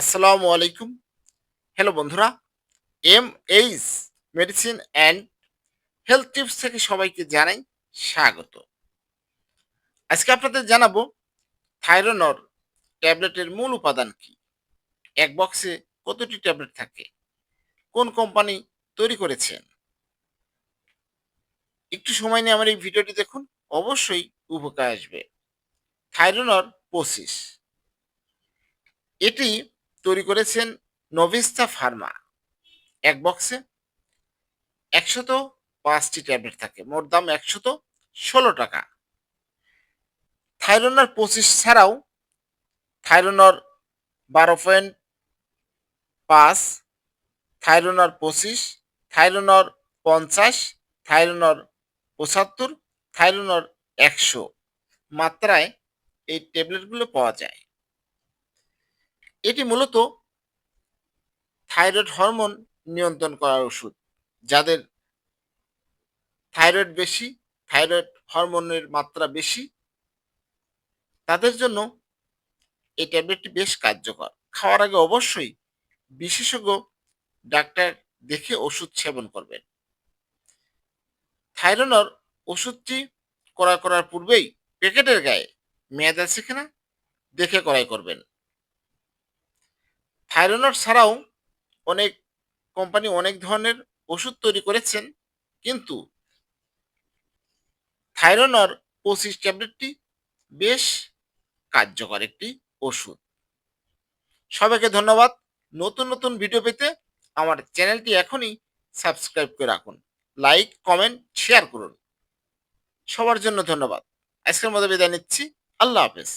আসসালামু আলাইকুম। হ্যালো বন্ধুরা M H medicine and health tips থেকে সবাইকে জানাই স্বাগত। আজকে আপনাদের জানাব থাইরোনর ট্যাবলেটের মূল উপাদান কি? এক বক্সে কতটি ট্যাবলেট থাকে? কোন কোম্পানি তৈরি করেছেন? একটু সময় নিয়ে আমার এই ভিডিওটি দেখুন, অবশ্যই উপকার আসবে। থাইরোনর পঁচিশ এটি তৈরি করেছেন নভিস্তা ফার্মা। এক বক্সে একশত পাঁচটি ট্যাবলেট থাকে, মোট দাম একশত ষোলো টাকা। থাইরোনার পঁচিশ ছাড়াও থাইরোনর বারো পয়েন্ট পাঁচ থাইরোনর পঁচিশ থাইরোনর পঞ্চাশ থাইরোনর পঁচাত্তর থাইরোনর একশো মাত্রায় এই ট্যাবলেটগুলো পাওয়া যায়। এটি মূলত থাইরয়েড হরমোন নিয়ন্ত্রণ করার ওষুধ, যাদের থাইরয়েড বেশি, থাইরয়েড হরমোনের মাত্রা বেশি। তাদের জন্য এই ট্যাবলেটটি বেশ কার্যকর। খাওয়ার আগে অবশ্যই বিশেষজ্ঞ, ডাক্তার দেখে ওষুধ সেবন করবেন। থাইরনর ওষুধটি ক্রয় করার পূর্বেই প্যাকেটের গায়ে মেয়াদ আছে কিনা, দেখে ক্রয় করবেন। থাইরোনর ছাড়াও অনেক কোম্পানি অনেক ধরনের ওষুধ তৈরি করেছেন, কিন্তু থাইরোনর পঁচিশ ট্যাবলেটটি বেশ কার্যকর একটি ওষুধ। সবাইকে ধন্যবাদ। নতুন নতুন ভিডিও পেতে আমার চ্যানেলটি এখনই সাবস্ক্রাইব করে রাখুন। লাইক, কমেন্ট, শেয়ার করুন। সবার জন্য ধন্যবাদ। আজকের মতো বিদায় নিচ্ছি। আল্লাহ হাফেজ।